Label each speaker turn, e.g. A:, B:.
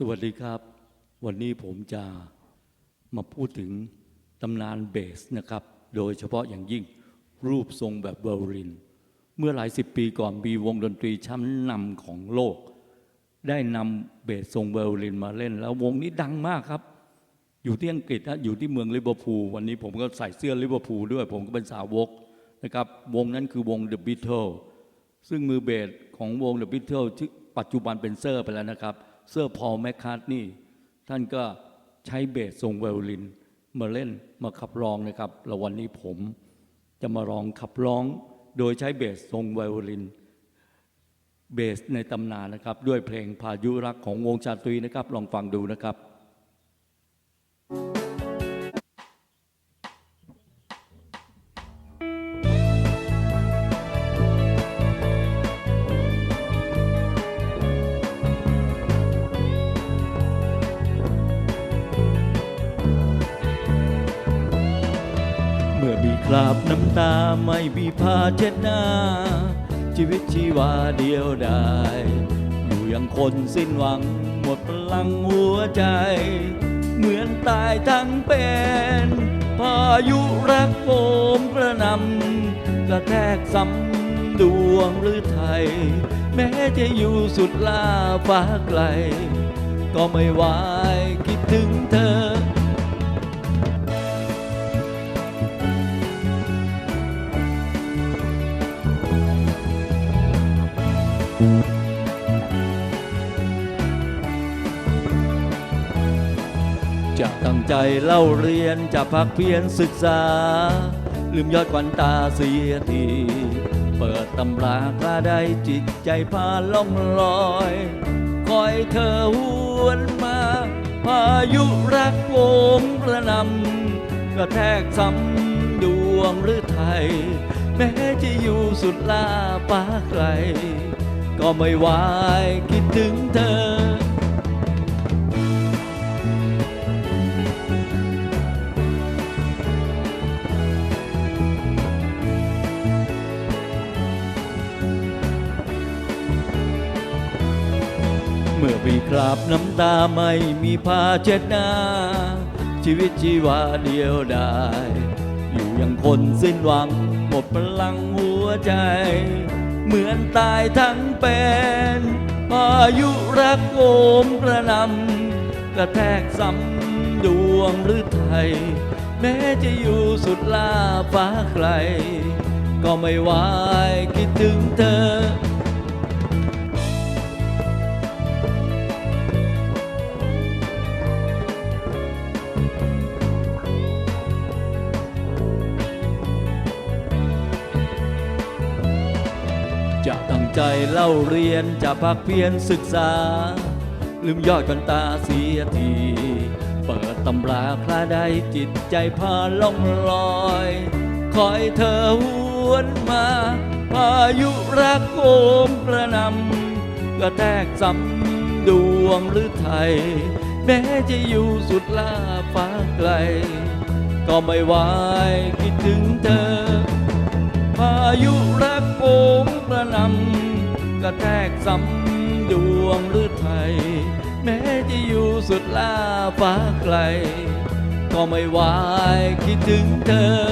A: สวัสดีครับ วันนี้ผมจะมาพูดถึงตำนานเบสนะครับ โดยเฉพาะอย่างยิ่งรูปทรงแบบเวอร์ลิน เมื่อหลายสิบปีก่อนมีวงดนตรีชั้นนำของโลก ได้นำเบสทรงเวอร์ลินมาเล่น แล้ววงนี้ดังมากครับ อยู่ที่อังกฤษนะอยู่ที่เมืองลิเวอร์พูลวันนี้ผมก็ใส่เสื้อลิเวอร์พูลด้วย ผมก็เป็นสาวกนะครับวงนั้นคือวง The Beatles ซึ่งมือเบสของวง The Beatles ที่ปัจจุบันเป็นเซอร์ไปแล้วนะครับ เซอร์พอลแมคคาร์ทนี่ท่านก็ใช้เบสทรงไวโอลิน มาเล่นมาขับร้องนะครับแล้ววันนี้ผมจะมาร้องขับร้อง โดยใช้เบสทรงไวโอลิน เบสในตำนานนะครับ ด้วยเพลงพายุรักของวงชาตรีนะครับ ลองฟังดูนะครับ เมื่อมีคราบน้ำตาไม่มีผ้าเช็ดหน้า ชีวิตชีวาเดียวดายอยู่อย่างคนสิ้นหวัง หมดพลังหัวใจ เหมือนตายทั้งเป็นพายุรักโฟมกระนำกระแทกซ้ำดวงหรือไทย แม้จะอยู่สุดล่าฟ้าไกล ก็ไม่ไหวคิดถึงเธอ จะตั้งใจเล่าเรียนจะพักเพียรศึกษา ลืมยอดควันตาเสียที เปิดตำรากล้าได้จิตใจพาล่องลอย คอยเธอหวนมา พายุรักโวมกระนำกระแทกซ้ำดวงหรือไทย แม้จะอยู่สุดลาฟ้าไกล ก็ไม่ไหวายคิดถึงเธอ เมื่อมีคราบน้ำตาไม่มีผ้าเช็ดหน้า ชีวิตชีวาเดียวดายอยู่อย่างคนสิ้นหวังหมดพลังหัวใจ เหมือนตายทั้งเป็นพายุรักโอมกระนำกระแทกซ้ำดวงหรือไทย แม้จะอยู่สุดล่าฟ้าใคร ก็ไม่ไหวายคิดถึงเธอ ตั้งใจเล่าเรียนจะพักเพียรศึกษา ลืมยอดกันตาเสียที เปิดตำราคลาได้จิตใจพาล่องลอย คอยเธอหวนมา พายุรักโอมกระนำกระแทกซ้ำดวงหรือไทย แม้จะอยู่สุดล่าฟ้าไกล ก็ไม่ไหวายคิดถึงเธอ ระแทกซ้ำดวงหรือไทยแม้จะอยู่สุดล่าฟ้าไกล ก็ไม่วายคิดถึงเธอ